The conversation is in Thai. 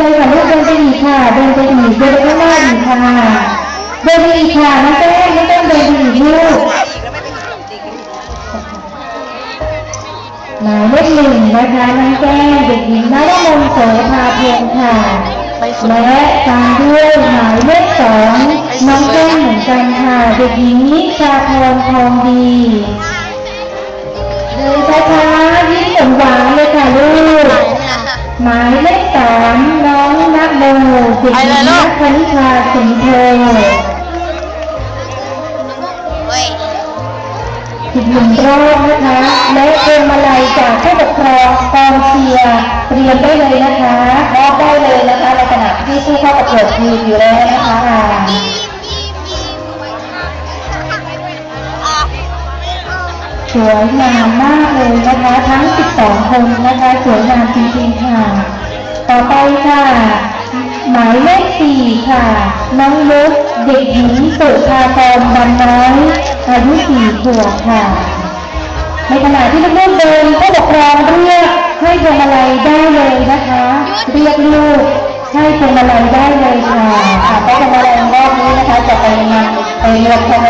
เลยค่ะลูกเดินไปอีกค่ะ เดินไปอีกเดินไปข้างหน้าอีกค่ะ เดินไปอีกค่ะน้องแก้มน้องแก้มเดินไปอีกลูกหมายเลขหนึ่งนะคะน้องแก้มเด็กหญิงนรมนโสภาเพียงค่ะ และตามด้วยหมายเลขสองน้องแก้มเหมือนกันค่ะ เด็กหญิงนิชาพรทองดีเดินช้าๆยิ้มหวานเลยค่ะลูกหมายเลขสามน้องนักโม เด็กหญิงนักคณิชาสิงห์โทเฮ้ยอีกหนึ่งรอบนะคะ และพวงมาลัยจากผู้ปกครองกองเชียร์เตรียมได้เลยนะคะมอบได้เลยนะคะในขณะที่ผู้เข้าประกวดยืนอยู่แล้วนะคะอ่าอะสวยงามมากเลยนะคะทั้ง 12 คนนะคะสวยงามจริงๆค่ะ ต่อไปค่ะหมายเลข สี่ค่ะ น้องลุกเด็กหญิงสุภาพรบันน้อยอายุสี่ขวบค่ะ ในขณะที่ลูกๆเดินผู้ปกครองเรียกให้พวงมาลัยได้เลยนะคะ เรียกลูกให้พวงมาลัยได้เลยค่ะอะเพราะพวงมาลัยรอบนี้นะคะจะไปนำไปรวมคะแนนกับ